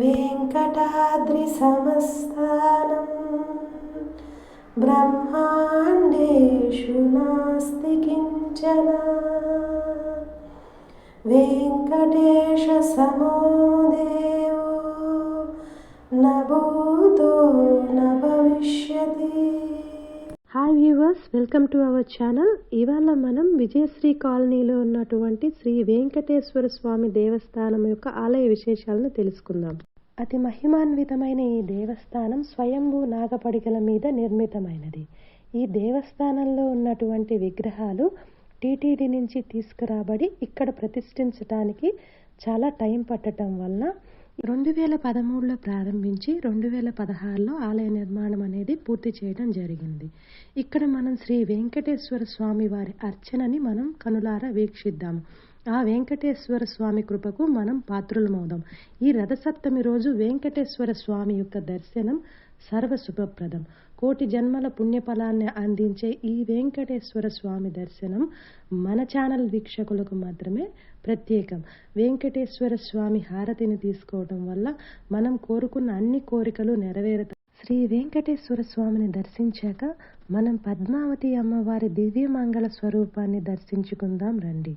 वेङ्कटाद्रिसमस्थानं ब्रह्माण्डेषु नास्ति किञ्चन वेङ्कटेशसमो देवो न भूतो न भविष्यति hi viewers welcome to our channel ఇవాళ మనం విజయశ్రీ కాలనీలో ఉన్నటువంటి శ్రీ వెంకటేశ్వర స్వామి దేవస్థానం యొక్క ఆలయ విశేషాలను తెలుసుకుందాం. అతి మహిమాన్వితమైన ఈ దేవస్థానం స్వయంభూ నాగపడికల మీద నిర్మితమైనది. ఈ దేవస్థానంలో ఉన్నటువంటి విగ్రహాలు టీటీడీ నుంచి తీసుకురాబడి ఇక్కడ ప్రతిష్ఠించడానికి చాలా టైం పట్టడం వలన రెండు వేల పదమూడులో ప్రారంభించి రెండు వేల పదహారులో ఆలయ నిర్మాణం అనేది పూర్తి చేయడం జరిగింది. ఇక్కడ మనం శ్రీ వెంకటేశ్వర స్వామి వారి అర్చనని మనం కనులారా వీక్షిద్దాము ఆ వెంకటేశ్వర స్వామి కృపకు మనం పాత్రులమవుదాం. ఈ రథసప్తమి రోజు వెంకటేశ్వర స్వామి యొక్క దర్శనం సర్వ శుభప్రదం కోటి జన్మల పుణ్యఫలాన్ని అందించే ఈ వెంకటేశ్వర స్వామి దర్శనం మన ఛానల్ వీక్షకులకు మాత్రమే ప్రత్యేకం. వెంకటేశ్వర స్వామి హారతిని తీసుకోవడం వల్ల మనం కోరుకున్న అన్ని కోరికలు నెరవేరుతాయి. శ్రీ వెంకటేశ్వర స్వామిని దర్శించాక మనం పద్మావతి అమ్మవారి దివ్యమంగళ స్వరూపాన్ని దర్శించుకుందాం రండి.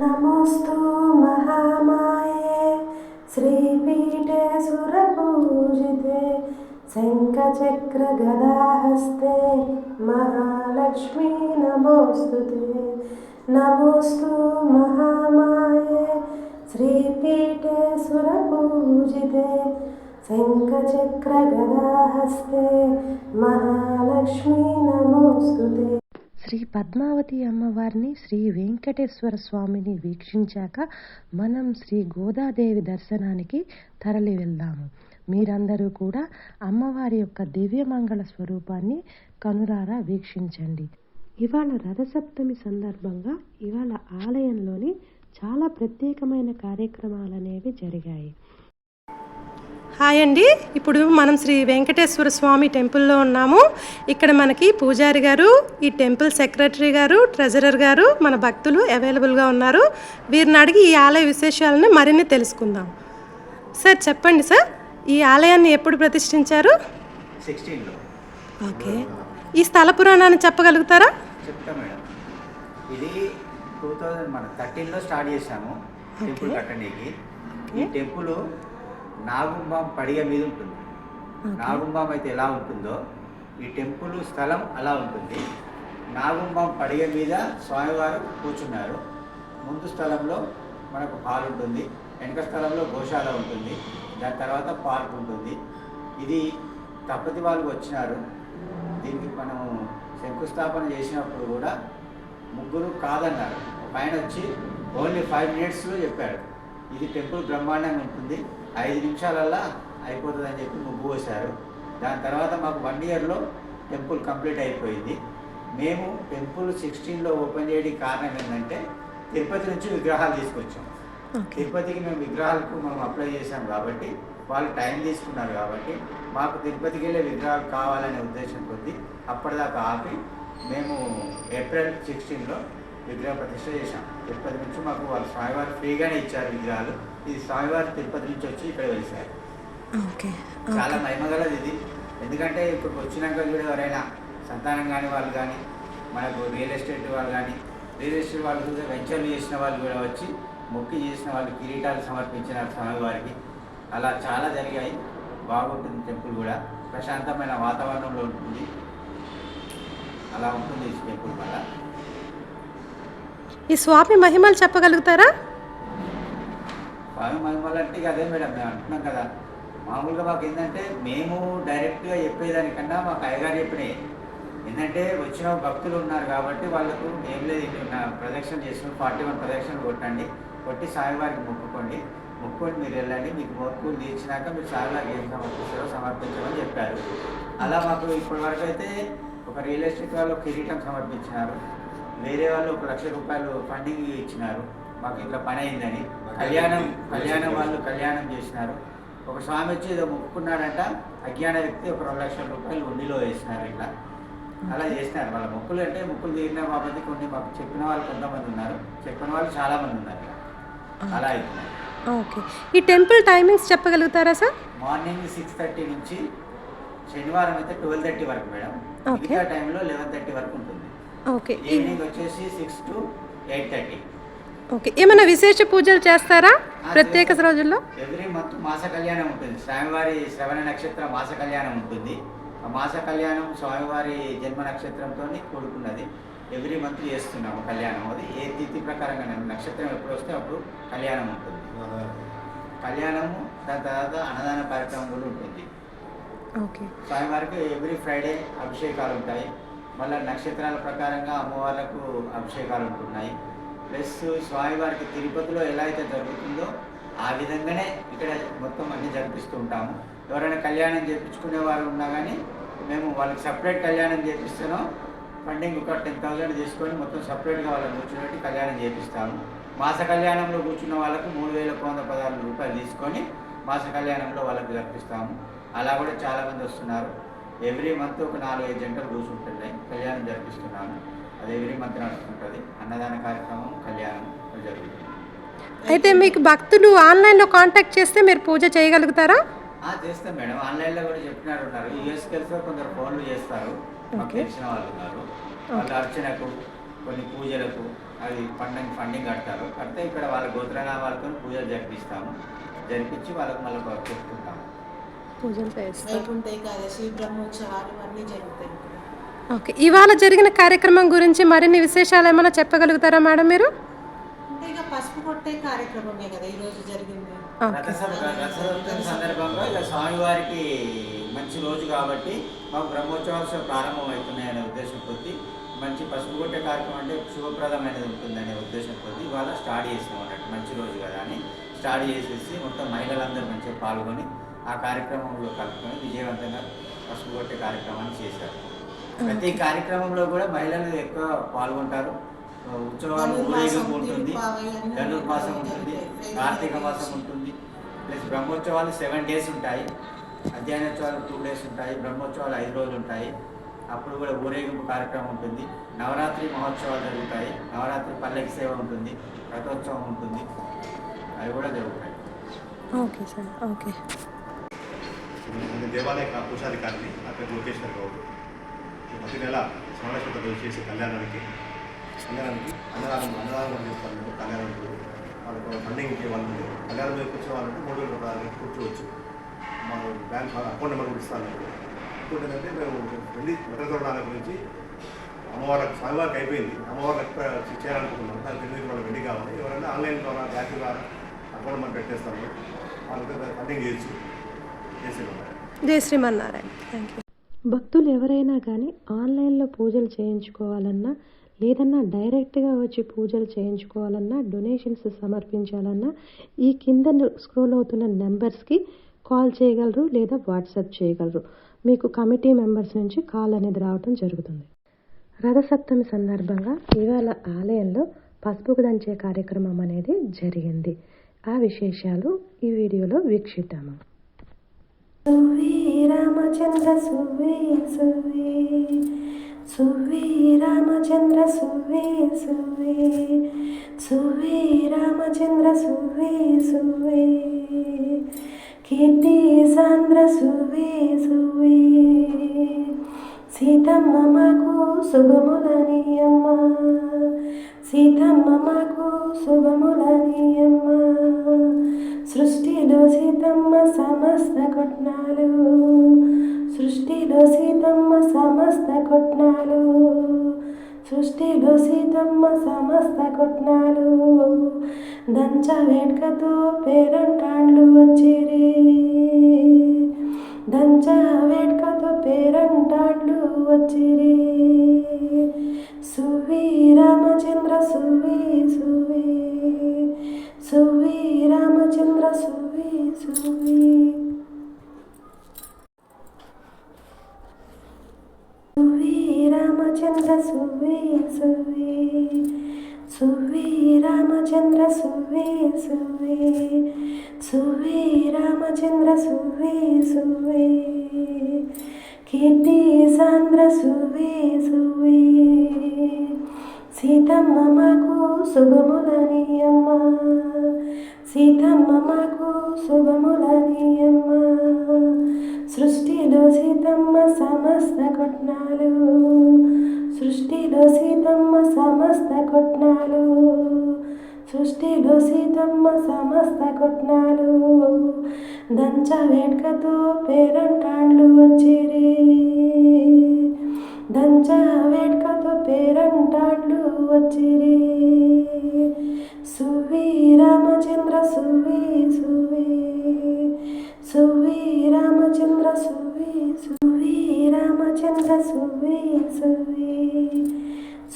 నమోస్తు మహామాయే శ్రీపీఠే సురపూజితే శంఖచక్రగదాహస్తే మహాలక్ష్మీ నమోస్తు నమోస్తు మహామాయే శ్రీపీఠే సురపూజితే. శంఖచక్రగదాహస్తే మహాలక్ష్మీ నమోస్తు శ్రీ పద్మావతి అమ్మవారిని శ్రీ వెంకటేశ్వర స్వామిని వీక్షించాక మనం శ్రీ గోదాదేవి దర్శనానికి తరలి వెళ్దాము. మీరందరూ కూడా అమ్మవారి యొక్క దివ్యమంగళ స్వరూపాన్ని కనురారా వీక్షించండి. ఇవాళ రథసప్తమి సందర్భంగా ఇవాళ ఆలయంలోని చాలా ప్రత్యేకమైన కార్యక్రమాలు అనేవి జరిగాయి. హాయ్ అండి. ఇప్పుడు మనం శ్రీ వెంకటేశ్వర స్వామి టెంపుల్లో ఉన్నాము. ఇక్కడ మనకి పూజారి గారు ఈ టెంపుల్ సెక్రటరీ గారు ట్రెజరర్ గారు మన భక్తులు అవైలబుల్గా ఉన్నారు. వీరిని అడిగి ఈ ఆలయ విశేషాలను మరిన్ని తెలుసుకుందాం. సార్ చెప్పండి సార్. ఈ ఆలయాన్ని ఎప్పుడు ప్రతిష్ఠించారు? సిక్స్టీన్లో. ఓకే. ఈ స్థల పురాణాన్ని చెప్పగలుగుతారా? చెప్తా మేడం. ఇది టూ థౌజండ్ మన థర్టీన్లో స్టార్ట్ చేశాము టెంపుల్ కట్టడానికి ఈ టెంపుల్ నాగుంబాం పడిగ మీద ఉంటుంది. నాగుంబాం అయితే ఎలా ఉంటుందో ఈ టెంపుల్ స్థలం అలా ఉంటుంది. నాగుంబాం పడిగ మీద స్వామివారు కూర్చున్నారు. ముందు స్థలంలో మనకు హాల్ ఉంటుంది వెనక స్థలంలో గోశాల ఉంటుంది. దాని తర్వాత పార్క్ ఉంటుంది. ఇది తప్పతి వాళ్ళు వచ్చినారు. దీనికి మనం శంకుస్థాపన చేసినప్పుడు కూడా ముగ్గురు కాదన్నారు. ఒక ఆయన వచ్చి ఓన్లీ ఫైవ్ మినిట్స్లో చెప్పాడు. ఇది టెంపుల్ బ్రహ్మాండంగా ఉంటుంది. ఐదు నిమిషాలల్లా అయిపోతుందని చెప్పి ముగ్గు వేశారు దాని తర్వాత మాకు వన్ ఇయర్లో టెంపుల్ కంప్లీట్ అయిపోయింది. మేము టెంపుల్ సిక్స్టీన్లో ఓపెన్ చేయడానికి కారణం ఏంటంటే తిరుపతి నుంచి విగ్రహాలు తీసుకొచ్చాం. తిరుపతికి మేము విగ్రహాలకు మనం అప్లై చేశాం కాబట్టి వాళ్ళు టైం తీసుకున్నారు కాబట్టి మాకు తిరుపతికి వెళ్ళే విగ్రహాలు కావాలనే ఉద్దేశం కొద్దీ అప్పటిదాకా ఆపి మేము ఏప్రిల్ సిక్స్టీన్లో విగ్రహ ప్రతిష్ట చేశాం. తిరుపతి నుంచి మాకు వాళ్ళు స్వామివారు ఫ్రీగానే ఇచ్చారు విగ్రహాలు. ఇది స్వామివారు తిరుపతి నుంచి వచ్చి ఇక్కడ వెలిసారు. ఓకే చాలా మహిమగలది ఇది. ఎందుకంటే ఇప్పుడు వచ్చినాక కూడా ఎవరైనా సంతానం కాని వాళ్ళు కానీ మనకు రియల్ ఎస్టేట్ వాళ్ళు కానీ రియల్ ఎస్టేట్ వాళ్ళు కూడా వెంచర్లు చేసిన వాళ్ళు కూడా వచ్చి మొక్కి చేసిన వాళ్ళు కిరీటాలు సమర్పించినారు స్వామివారికి అలా చాలా జరిగాయి. బాగుంటుంది టెంపుల్ కూడా. ప్రశాంతమైన వాతావరణంలో ఉంటుంది. అలా ఉంటుంది ఈ టెంపుల్ వల్ల ఈ స్వామి మహిమలు చెప్పగలుగుతారా? స్వామి మహిమలు అంటే అదే మేడం మేము అంటున్నాం కదా. మామూలుగా మాకు ఏంటంటే మేము డైరెక్ట్గా చెప్పేదానికన్నా మాకు అయ్యగారు చెప్పినాయి ఏంటంటే వచ్చిన భక్తులు ఉన్నారు కాబట్టి వాళ్ళకు ఏం లేదు ప్రదక్షిణ చేసిన ఫార్టీ వన్ ప్రదక్షిణ కొట్టండి. కొట్టి స్వామివారికి మొక్కుకోండి. మొక్కుకొని మీరు వెళ్ళండి. మీకు మొక్కులు తీర్చినాక మీరు స్వామివారికి ఏం సమర్పిస్తారో సమర్పించమని చెప్పారు. అలా మాకు ఇప్పటి వరకు అయితే ఒక రియల్ ఎస్టేట్ వాళ్ళు కిరీటం సమర్పించినారు. వేరే వాళ్ళు ఒక లక్ష రూపాయలు ఫండింగ్ ఇచ్చినారు. మాకు ఇట్లా పని అయిందని. కళ్యాణం కళ్యాణం వాళ్ళు కళ్యాణం చేసినారు. ఒక స్వామి వచ్చి ఏదో మొక్కుకున్నాడంట. అజ్ఞాన వ్యక్తి ఒక రెండు లక్షల రూపాయలు ఉండిలో వేసినారు ఇట్లా అలా చేసినారు. వాళ్ళ మొక్కులు అంటే మొక్కులు తీరిన బాబతి కొన్ని మాకు చెప్పిన వాళ్ళు కొంతమంది ఉన్నారు. చెప్పిన వాళ్ళు చాలామంది ఉన్నారు. అలా అవుతున్నారు ఓకే. ఈ టెంపుల్ టైమింగ్స్ చెప్పగలుగుతారా సార్? మార్నింగ్ సిక్స్ థర్టీ నుంచి శనివారం అయితే ట్వెల్వ్ థర్టీ వరకు మేడం. మిగతా టైంలో లెవెన్ థర్టీ వరకు ఉంటుంది. ఓకే. ఈ- ఈవినింగ్ వచ్చేసి six to eight thirty. Okay. ఏమైనా విశేష పూజలు చేస్తారా ప్రత్యేక రోజుల్లో? ఎవ్రీ మంత్ మాస కళ్యాణం ఉంటుంది. స్వామివారి శ్రవణ నక్షత్రం మాస కళ్యాణం ఉంటుంది. ఆ మాస కళ్యాణం స్వామివారి జన్మ నక్షత్రంతో కూడుకున్నది. ఎవ్రీ మంత్ చేస్తున్నాము కళ్యాణం. అది ఏ తిథి ప్రకారంగా నక్షత్రం ఎప్పుడు వస్తే అప్పుడు కళ్యాణం ఉంటుంది. కళ్యాణము దాని తర్వాత అన్నదాన కార్యక్రమం కూడా ఉంటుంది. ఓకే. స్వామివారికి ఎవ్రీ ఫ్రైడే అభిషేకాలు ఉంటాయి. మళ్ళీ నక్షత్రాల ప్రకారంగా అమ్మవార్లకు అభిషేకాలు ఉంటున్నాయి. ప్లస్ స్వామివారికి తిరుపతిలో ఎలా అయితే జరుగుతుందో ఆ విధంగానే ఇక్కడ మొత్తం అన్ని జరిపిస్తూ ఉంటాము. ఎవరైనా కళ్యాణం చేయించుకునే వారు ఉన్నా కానీ మేము వాళ్ళకి సపరేట్ కళ్యాణం చేపిస్తానో ఫండింగ్ ఒక టెన్ థౌసండ్ తీసుకొని మొత్తం సపరేట్గా వాళ్ళని కూర్చోబెట్టి కళ్యాణం చేపిస్తాము. మాస కళ్యాణంలో కూర్చున్న వాళ్ళకు మూడు వేల వంద పదహారు రూపాయలు తీసుకొని మాస కళ్యాణంలో వాళ్ళకి జరిపిస్తాము అలా కూడా చాలామంది వస్తున్నారు. ఎవ్రీ మంత్ ఒక నాలుగు ఐదు జంటలు కూర్చుంటున్నాయి కళ్యాణం జరిపిస్తున్నాము. అది ఎవ్రీ మంత్ నడుస్తుంటుంది. అన్నదాన కార్యక్రమం కళ్యాణం జరుగుతుంది. అయితే మీకు భక్తులు ఆన్లైన్లో కాంటాక్ట్ చేస్తే మీరు పూజ చేయగలుగుతారా? చేస్తాం మేడం. ఆన్లైన్లో కూడా చెప్పినారు ఉన్నారు యూఎస్కి వెళ్తే కొందరు ఫోన్లు చేస్తారు. మాకు. తెలిసిన వాళ్ళు ఉన్నారు. వాళ్ళు అర్చనకు కొన్ని పూజలకు అది ఫండింగ్ ఫండింగ్ కడతారు. కడితే ఇక్కడ వాళ్ళ గోత్రనామాలతో పూజలు జరిపిస్తాము. జరిపించి వాళ్ళకి మళ్ళీ చెప్తుంటాము పూజలు ఏకాదశి బ్రహ్మోత్సవాలు అన్నీ జరుగుతాయి ఓకే. ఇవాళ జరిగిన కార్యక్రమం గురించి మరిన్ని విశేషాలు ఏమైనా చెప్పగలుగుతారా మేడం మీరు? అంటే ఇక పసుపు కొట్టే కార్యక్రమమే కదా ఈ రోజు జరిగింది. సందర్భంగా స్వామివారికి మంచి రోజు కాబట్టి మాకు బ్రహ్మోత్సవాలు ప్రారంభం అనే ఉద్దేశం కొద్ది మంచి పసుపు కొట్టే కార్యక్రమం అంటే శుభప్రదమైనది ఉంటుందనే ఉద్దేశం కొద్ది ఇవాళ స్టార్ట్ చేసినాం అన్నట్టు మంచి రోజు కదా అని స్టార్ట్ చేసేసి మొత్తం మహిళలందరూ మంచిగా పాల్గొని ఆ కార్యక్రమంలో కలుపుకొని విజయవంతంగా పసుపు కొట్టే కార్యక్రమాన్ని చేశారు. ప్రతి కార్యక్రమంలో కూడా మహిళలు ఎక్కువ పాల్గొంటారు. ఉత్సవాలు ఊరేగింపు ఉంటుంది ధనుర్మాసం ఉంటుంది కార్తీక మాసం ఉంటుంది ప్లస్ బ్రహ్మోత్సవాలు సెవెన్ డేస్ ఉంటాయి. అధ్యయనోత్సవాలు టూ డేస్ ఉంటాయి బ్రహ్మోత్సవాలు ఐదు రోజులు ఉంటాయి. అప్పుడు కూడా ఊరేగింపు కార్యక్రమం ఉంటుంది. నవరాత్రి మహోత్సవాలు జరుగుతాయి. నవరాత్రి పల్లకి సేవ ఉంటుంది. రథోత్సవం ఉంటుంది. అవి కూడా జరుగుతాయి. Okay sir okay. దేవాలయ కా- పూజాధికారిని నా పేరు లోకేశ్వర్ గౌడ్. ప్రతి నెల రోజు చేసే కళ్యాణానికి కళ్యాణానికి అన్నదానం అన్నదానం మేము కళ్యాణం వాళ్ళకు ఫండింగ్ ఇచ్చే వాళ్ళు. కళ్యాణం కూర్చొని వాళ్ళంటే మూడు వేల రూపాయలు కూర్చోవచ్చు మా బ్యాంక్ అకౌంట్ నెంబర్ కూడా ఇస్తాను. ఇంకోటి ఏంటంటే మేము వెళ్ళి వెంకటరమణ గురించి అమ్మవారికి స్వామివారికి అయిపోయింది. అమ్మవారికి చేయాలనుకుంటున్నాం. దానికి తెలియదు వాళ్ళకి వెండి కావాలి. ఎవరైనా ఆన్లైన్ ద్వారా బ్యాంక్ ద్వారా అకౌంట్ నెంబర్ పెట్టేస్తాము. వాళ్ళకి ఫండింగ్ చేయొచ్చు. చేసేవాళ్ళు జై శ్రీమన్నారాయణ. థ్యాంక్ యూ భక్తులు ఎవరైనా కానీ ఆన్లైన్లో పూజలు చేయించుకోవాలన్నా లేదన్నా డైరెక్ట్గా వచ్చి పూజలు చేయించుకోవాలన్నా డొనేషన్స్ సమర్పించాలన్నా ఈ కింద స్క్రోల్ అవుతున్న నెంబర్స్కి కాల్ చేయగలరు లేదా వాట్సాప్ చేయగలరు. మీకు కమిటీ మెంబర్స్ నుంచి కాల్ అనేది రావడం జరుగుతుంది. రథసప్తమి సందర్భంగా ఇవాళ ఆలయంలో పసుపు దంచే కార్యక్రమం అనేది జరిగింది. ఆ విశేషాలు ఈ వీడియోలో వీక్షిద్దాము. రామచంద్ర సువి సువి సువి రామచంద్ర సువి సువి సువి రామచంద్ర సువి సువి కీర్తి సాంద్ర సువి సువి. సీతమ్మ మాకు శుభములని అమ్మ సీతమ్మ మాకు శుభములని అమ్మ సృష్టిలో సీతమ్మ సమస్త కొట్నాలు. సృష్టిలో సీతమ్మ సమస్త కొట్నాలు. సృష్టిలో సీతమ్మ సమస్త కొట్నాలు. దంచ వేట్కతో పేరంటాండ్లు వచ్చిరి. దంచ వేట్కతో పేరంటాండ్లు వచ్చిరి. సువి రామచంద్ర సువి సువి. సువి రామచంద్ర సువి సువి. సువి రామచంద్ర సువే సువే. సువి రామచంద్ర సువే సువే. సువే రామచంద్ర సువే సువే. కీర్తి సాంద్ర సువే సువే. సీతమ్మ మాకు అమ్మ. సీతమ్మ మాకు శుభములనీయమ్మ సృష్టిలో సీతమ్మ సమస్త కొట్నాలు. సృష్టిలో సీతమ్మ సమస్త కొట్నాలు. సృష్టిలో సీతమ్మ సమస్త కొట్నాలు. దంచ వేడుకతో పేరంటాండ్లు వచ్చిరి. దంచ వేడ్కతో పేరంటాండ్లు వచ్చిరి. సువి రామచంద్ర సువి సువి సువి రామచంద్ర సువి సువి రామచంద్ర సువి సువి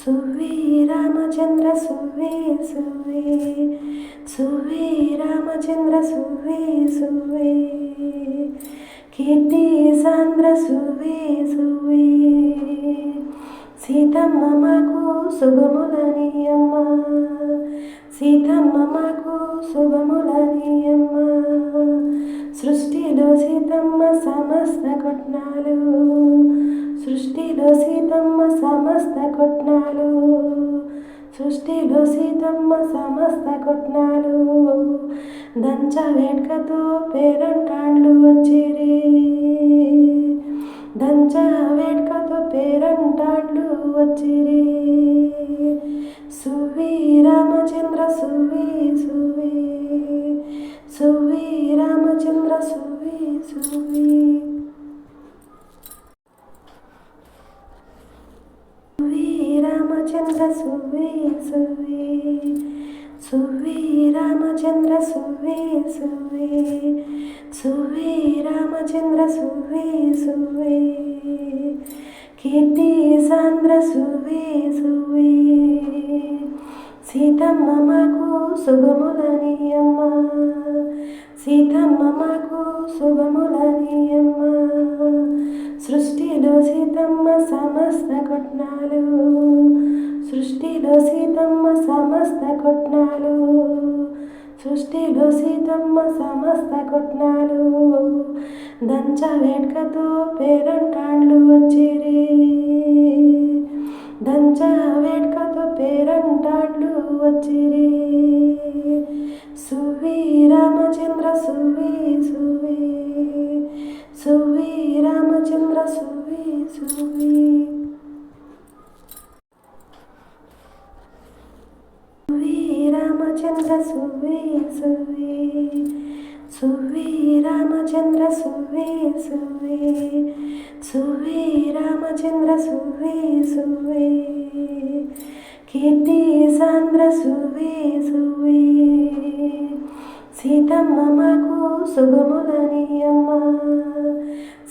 సువి రామచంద్ర సువి సువి సువి రామచంద్ర సువి సువి కీర్తి సాంద్ర సువి సువే. సీతమ్మ మాకు శుభములనీయమ్మ సీతమ్మ మాకు శుభములనీయమ్మ సృష్టిలో సీతమ్మ సమస్త కొట్నాలు. సృష్టిలో సీతమ్మ సమస్త కొట్నాలు. సృష్టిలో సీతమ్మ సమస్త కొట్నాలు. దంచ వేడ్కతో పేరంటాండ్లు వచ్చిరి. దంచ వేడ్కతో పేరంటాండ్లు వచ్చిరి. సువి రామచంద్ర సువి సువి. సువి రామచంద్ర సువి సువి. సువి రామచంద్ర సువి సువి. సువి రామచంద్ర సువి సువే సువి రామచంద్ర సువి సువే కీర్తి సాంద్ర సువి సువే సీతమ్మ మాకు శుభములనీయమ్మ సీతమ్మ మాకు అమ్మ. సృష్టిలో సీతమ్మ సమస్త కొట్నాలు. సృష్టిలో సీతమ్మ సమస్త కొట్నాలు. సృష్టిలో సీతమ్మ సమస్త కొట్నాలు. దంచ వేడ్కతో పేరంటాండ్లు వచ్చిరి. దంచ వేడ్కతో పేరంటాండ్లు వచ్చిరి. సువి రామచంద్ర సువి సువి సువి రామచంద్ర సువి సువి రామచంద్ర సువి సువి సువి రామచంద్ర సువి సువే సువి రామచంద్ర సువి సువే కీర్తి సాంద్ర సువి సువి సీతమ్మ మాకు శుభములనీయమ్మ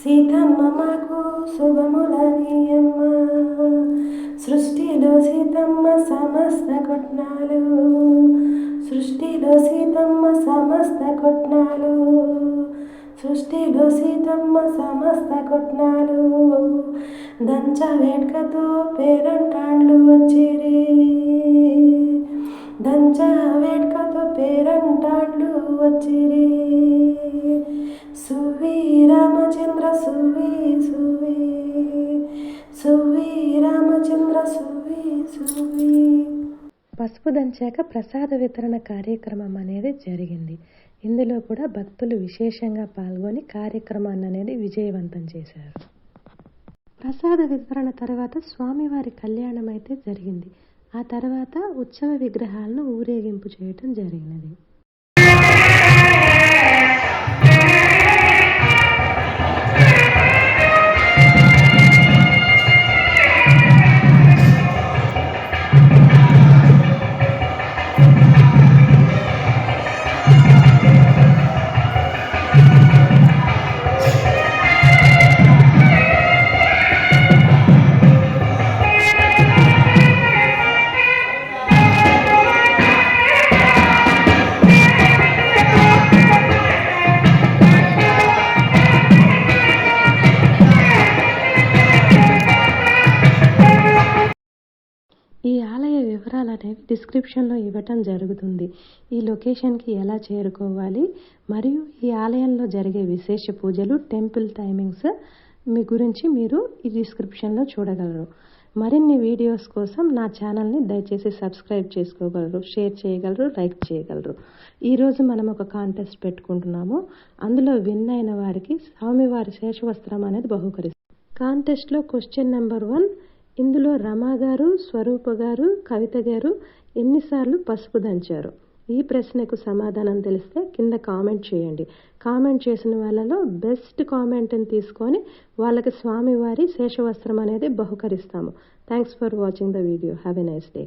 సీతమ్మ మాకు శుభములనీయమ్మ సృష్టిలో సీతమ్మ సమస్త కొట్నాలు. సృష్టిలో సీతమ్మ సమస్త కొట్నాలు. సృష్టిలో సీతమ్మ సమస్త కొట్నాలు. దంచ వేడుకతో పేరంటాండ్లు వచ్చిరి. దంచ వేడుకతో పేరంటాండ్లు వచ్చిరి. పసుపు దంచాక ప్రసాద వితరణ కార్యక్రమం అనేది జరిగింది. ఇందులో కూడా భక్తులు విశేషంగా పాల్గొని కార్యక్రమాన్ని అనేది విజయవంతం చేశారు. ప్రసాద వితరణ తర్వాత స్వామివారి కళ్యాణం అయితే జరిగింది. ఆ తర్వాత ఉత్సవ విగ్రహాలను ఊరేగింపు చేయటం జరిగినది. డిస్క్రిప్షన్లో ఇవ్వటం జరుగుతుంది. ఈ లొకేషన్కి ఎలా చేరుకోవాలి? మరియు ఈ ఆలయంలో జరిగే విశేష పూజలు టెంపుల్ టైమింగ్స్ మీ గురించి మీరు ఈ డిస్క్రిప్షన్లో చూడగలరు. మరిన్ని వీడియోస్ కోసం నా ఛానల్ని దయచేసి సబ్స్క్రైబ్ చేసుకోగలరు షేర్ చేయగలరు లైక్ చేయగలరు. ఈరోజు మనం ఒక కాంటెస్ట్ పెట్టుకుంటున్నాము. అందులో విన్ అయిన వారికి స్వామివారి శేషవస్త్రం అనేది బహుకరిస్తుంది. కాంటెస్ట్లో క్వశ్చన్ నెంబర్ వన్ ఇందులో రమాగారు స్వరూప గారు కవిత గారు ఎన్నిసార్లు పసుపు దంచారు. ఈ ప్రశ్నకు సమాధానం తెలిస్తే కింద కామెంట్ చేయండి. కామెంట్ చేసిన వాళ్ళలో బెస్ట్ కామెంట్ని తీసుకొని వాళ్ళకి స్వామివారి శేషవస్త్రం అనేది బహుకరిస్తాము. Thanks for watching the video have a nice day